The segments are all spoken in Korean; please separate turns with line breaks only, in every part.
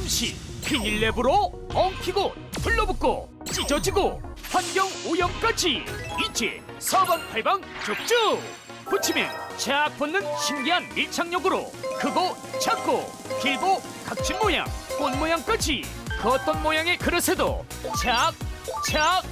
음식 비닐랩으로 엉키고 둘러붙고 찢어지고 환경 오염까지 이제 사방팔방 쭉쭉 붙이면 착 붙는 신기한 밀착력으로 크고 작고 길고 각진 모양 꽃 모양까지 그 어떤 모양의 그릇에도 착착착!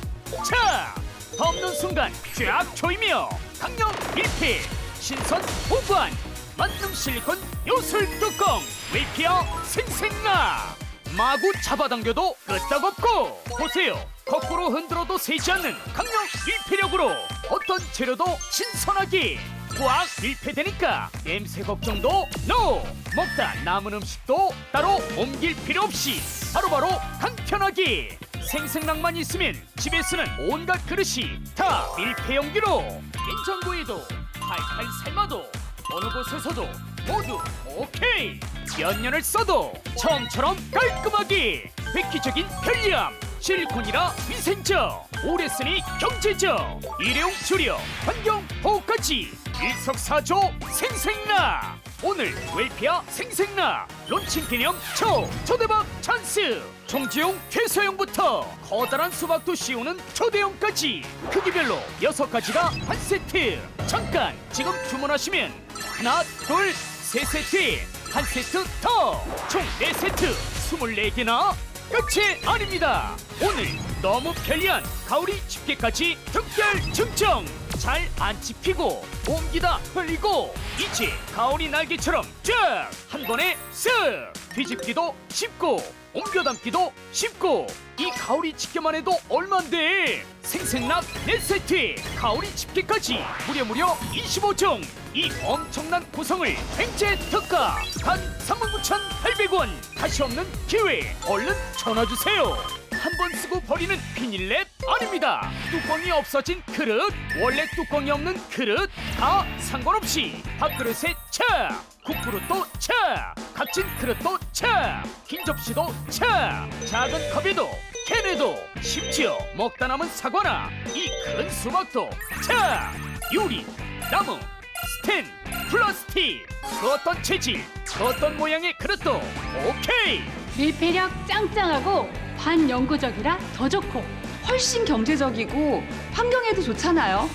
덮는 순간 쫙 조이며 강력 밀폐 신선 보관 만능 실리콘 요술 뚜껑. 웨이피어 생생나. 마구 잡아당겨도 끄떡없고. 보세요. 거꾸로 흔들어도 새지 않는 강력 밀폐력으로 어떤 재료도 신선하게 꽉 밀폐되니까 냄새 걱정도 NO. 먹다 남은 음식도 따로 옮길 필요 없이 바로바로 간편하게 생생랑만 있으면 집에 쓰는 온갖 그릇이 다 밀폐 용기로. 냉장고에도 팔팔 삶아도 어느 곳에서도 모두 오케이. 몇 년을 써도 처음처럼 깔끔하게 획기적인 편리함. 실리콘이라 위생적. 오래 쓰니 경제적. 일회용 줄여 환경 보호까지. 일석사조 생생나. 오늘 웰피아 생생나. 론칭 기념 초 초대박 찬스. 종지용 최소형부터 커다란 수박도 씌우는 초대형까지. 크기별로 여섯 가지가 한 세트. 잠깐 지금 주문하시면 하나 둘 세 세트에 한 세트 더 총 네 세트 스물네 개나 끝이 아닙니다. 오늘 너무 편리한 가오리 집게까지 특별 증정. 잘안 집히고 옮기다 흘리고 이제 가오리 날개처럼 쫙 한 번에 쓱 뒤집기도 쉽고 옮겨 담기도 쉽고 이 가오리 집게만 해도 얼만데? 생생락 4세트에 가오리 집게까지 무려 무려 25종 이 엄청난 구성을 횡재 특가! 단 39,800원! 다시 없는 기회! 얼른 전화주세요! 한번 쓰고 버리는 비닐랩 아닙니다! 뚜껑이 없어진 그릇! 원래 뚜껑이 없는 그릇! 다 상관없이 밥그릇에 차! 국그릇도 차! 각진 그릇도 차 긴 접시도 차! 작은 컵에도 캔에도 심지어 먹다 남은 사과나 이 큰 수박도 차! 유리 나무 스텐 플라스틱 그 어떤 재질 그 어떤 모양의 그릇도 오케이!
밀폐력 짱짱하고 반영구적이라 더 좋고
훨씬 경제적이고 환경에도 좋잖아요.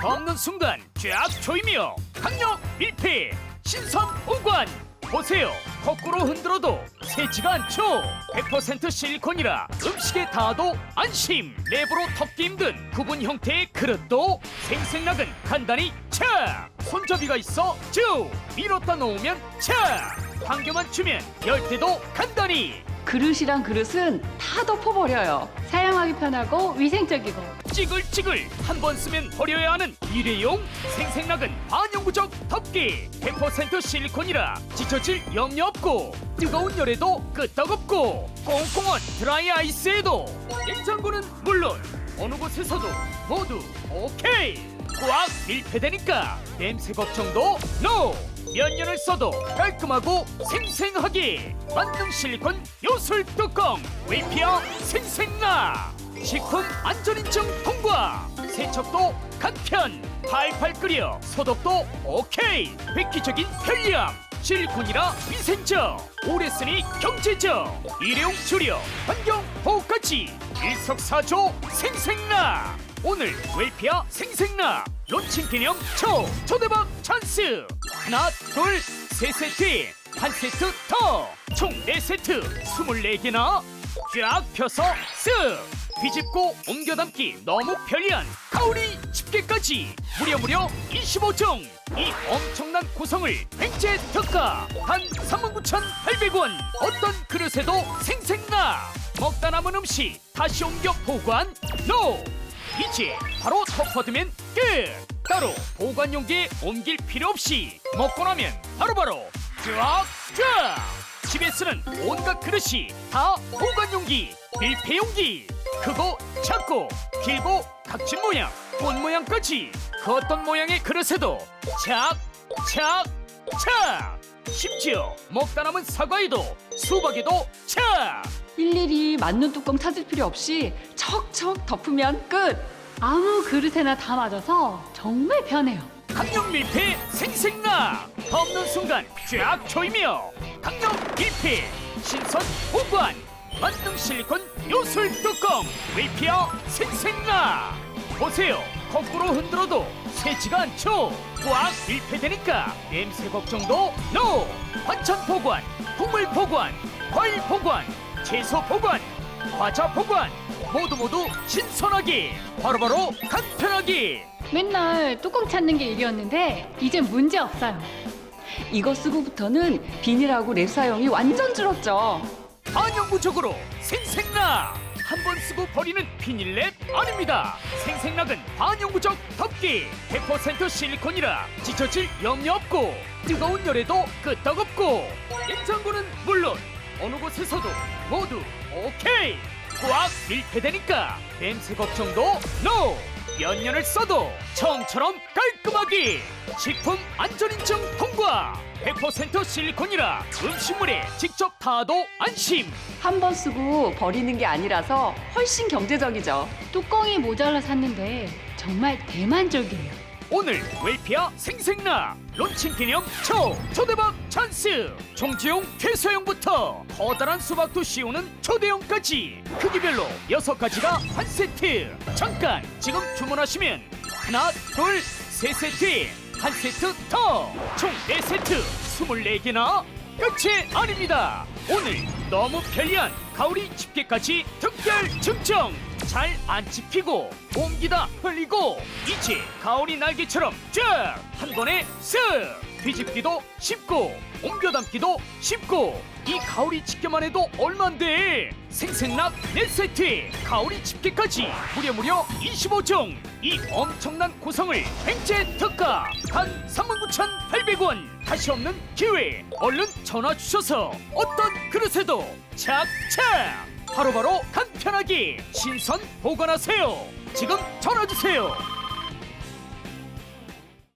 덮는 순간 쫙 조이며 강력 밀폐 신선 보관. 보세요. 거꾸로 흔들어도 새지가 않죠. 100% 실리콘이라 음식에 닿아도 안심. 랩으로 덮기 힘든 구분 형태의 그릇도 생생락은 간단히 차! 손잡이가 있어 쭉! 밀었다 놓으면 차! 당겨만 주면 열 때도 간단히!
그릇이랑 그릇은 다 덮어버려요.
사용하기 편하고 위생적이고
찌글찌글 한 번 쓰면 버려야 하는 일회용 생생락은 반영구적 덮기 100% 실리콘이라 찢어질 염려 없고 뜨거운 열에도 끄떡없고 꽁꽁한 드라이 아이스에도 냉장고는 물론 어느 곳에서도 모두 오케이. 꽉 밀폐되니까 냄새 걱정도 NO. 몇 년을 써도 깔끔하고 생생하게 만능 실리콘 요술 뚜껑. 웨이피어? 생생나 식품 안전인증 통과. 세척도 간편. 팔팔 끓여. 소독도 오케이. 획기적인 편리함. 실리콘이라 위생적. 오래 쓰니 경제적. 일회용 줄여 환경 보호까지. 일석사조 생생나. 오늘 웰피아 생생나. 론칭 기념 초. 초대박 찬스. 하나 둘 세 세트에 한 세트 더 총 네 세트. 스물네 개나 쫙 펴서 쓱! 뒤집고 옮겨 담기 너무 편리한 가오리 집게까지! 무려 무려 25종 이 엄청난 구성을 횡재 특가! 단 39,800원! 어떤 그릇에도 생생나! 먹다 남은 음식 다시 옮겨 보관 NO 이제 바로 덮어두면 끝! 따로 보관 용기에 옮길 필요 없이 먹고 나면 바로바로 쫙쫙 집에 쓰는 온갖 그릇이 다 보관 용기 밀폐 용기 크고 작고 길고 각진 모양 꽃 모양까지 그 어떤 모양의 그릇에도 착 착 착 심지어 먹다 남은 사과에도 수박에도 착
일일이 맞는 뚜껑 찾을 필요 없이 척척 덮으면 끝.
아무 그릇에나 다 맞아서 정말 편해요.
강력 밀폐 생생나 덮는 순간 쫙 조이며 강력 밀폐 신선 보관 만능 실리콘 요술 뚜껑 웨이피어 생생나. 보세요. 거꾸로 흔들어도 새지가 않죠. 꽉 밀폐되니까 냄새 걱정도 NO. 반찬 보관 국물 보관 과일 보관 채소 보관 과자 보관 모두 모두 신선하게 바로 바로 간편하게
맨날 뚜껑 찾는 게 일이었는데 이젠 문제 없어요.
이거 쓰고부터는 비닐하고 랩 사용이 완전 줄었죠.
반영구적으로 생생락 한 번 쓰고 버리는 비닐랩 아닙니다. 생생락은 반영구적 덮기! 100% 실리콘이라 찢어질 염려 없고 뜨거운 열에도 끄떡없고. 냉장고는 물론 어느 곳에서도 모두 오케이 꽉 밀폐되니까 냄새 걱정도 NO. 몇 년을 써도 처음처럼 깔끔하게 식품 안전인증 통과. 100% 실리콘이라 음식물에 직접 닿아도 안심.
한 번 쓰고 버리는 게 아니라서 훨씬 경제적이죠.
뚜껑이 모자라 샀는데 정말 대만족이에요.
오늘 웰피아 생생나 론칭 기념 초 초대박 찬스. 종지용 퇴소용부터 커다란 수박도 씌우는 초대용까지. 크기별로 여섯 가지가 한 세트. 잠깐 지금 주문하시면 하나 둘 세 세트에 한 세트 더총 네 세트. 스물네 개나 끝이 아닙니다. 오늘 너무 편리한 가오리 집게까지 특별 증정 잘안 집히고 옮기다 흘리고 이치 가오리 날개처럼 쫙 한 번에 쓱 뒤집기도 쉽고 옮겨 담기도 쉽고 이 가오리 집게만 해도 얼만데 생생락 네 세트에 가오리 집게까지 무려 무려 25종 이 엄청난 구성을 횡재 특가 단 39,800원. 다시 없는 기회 얼른 전화 주셔서 어떤 그릇에도 착착 바로 바로 간편하게 신선 보관하세요. 지금 전화 주세요